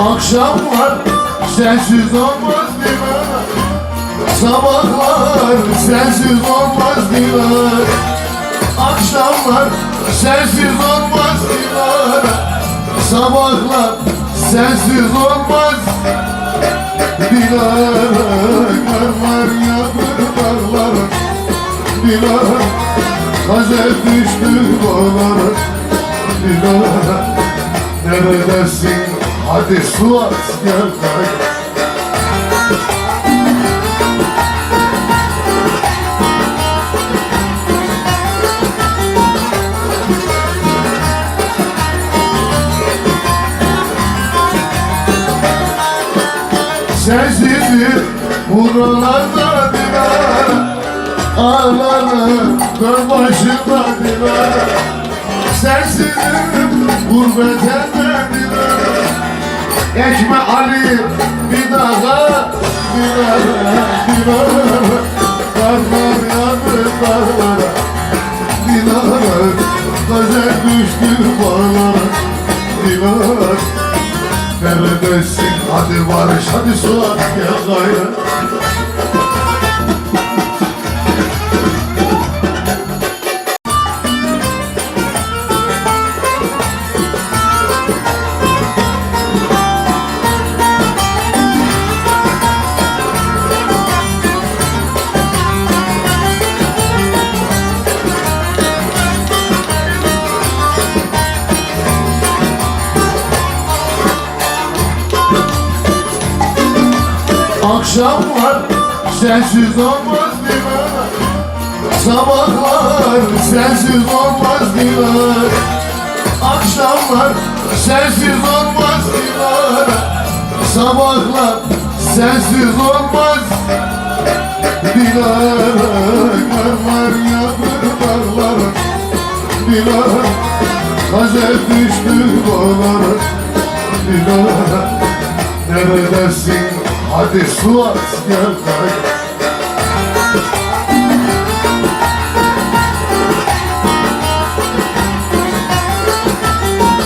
Akşamlar sensiz olmaz dinar Sabahlar sensiz olmaz dinar Akşamlar sensiz olmaz dinar Sabahlar sensiz olmaz Dinar Karlar yağdır dağlar Dinar Gazel düştü dağlara Dinar Neredesin? Hadi su at. Kay. Sensizdir buralarda dinar Ağlarım dön başında dinar Sensizim gurbet elde Geçme Ali bir daha bir daha bir daha Karlar yandı dağlara daha Gazel düştü bağlara daha Neredesin? Hadi barış hadi Suat gel gayrı Akşamlar sensiz olmaz dinar Sabahlar sensiz olmaz dinar Akşamlar sensiz olmaz dinar Sabahlar sensiz olmaz Dinar Karlar yağdır dağlara Dinar Gazel düştü dağlara Dinar Neredesin? Hadi su at gel